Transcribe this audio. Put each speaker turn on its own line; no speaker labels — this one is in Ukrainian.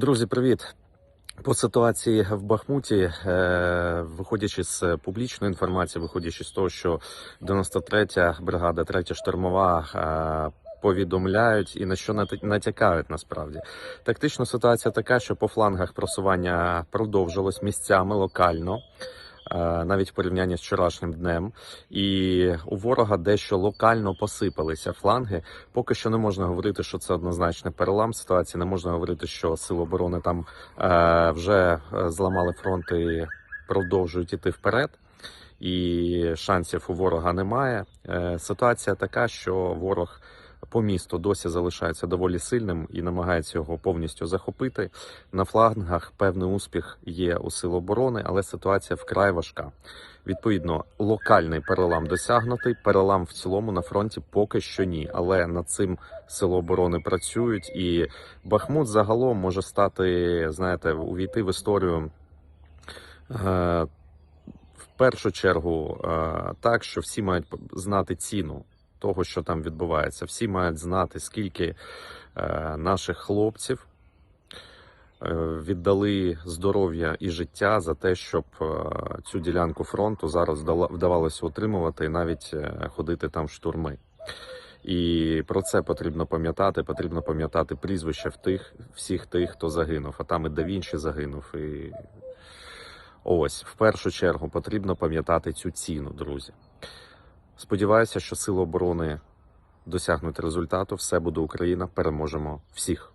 Друзі, привіт! По ситуації в Бахмуті, е, виходячи з публічної інформації, виходячи з того, що 93-я бригада, 3 штурмова е, повідомляють і на що натякають насправді. Тактично ситуація така, що по флангах просування продовжилось місцями локально. Е, Навіть в порівнянні з вчорашнім днем, і у ворога дещо локально посипалися фланги. Поки що не можна говорити, що це однозначний перелам ситуації. Не можна говорити, що сили оборони там е, вже е, зламали фронт і продовжують іти вперед. І шансів у ворога немає. Ситуація така, що ворог по місту досі залишається доволі сильним і намагається його повністю захопити. На флангах певний успіх є у сил оборони, але ситуація вкрай важка. Відповідно, локальний перелам досягнутий. Перелам в цілому на фронті поки що ні. Але над цим сили оборони працюють, і Бахмут загалом може стати, знаєте, увійти в історію. Е, в першу чергу е, так, що всі мають знати ціну того, що там відбувається. Всі мають знати, скільки е, наших хлопців е, віддали здоров'я і життя за те, щоб е, цю ділянку фронту зараз вдавалося утримувати і навіть ходити там в штурми. І про це потрібно пам'ятати. Потрібно пам'ятати прізвища в тих, всіх тих, хто загинув. А там і да Вінчі загинув. І ось в першу чергу потрібно пам'ятати цю ціну, друзі. Сподіваюся, що сили оборони досягнуть результату. Все буде Україна. Переможемо всіх.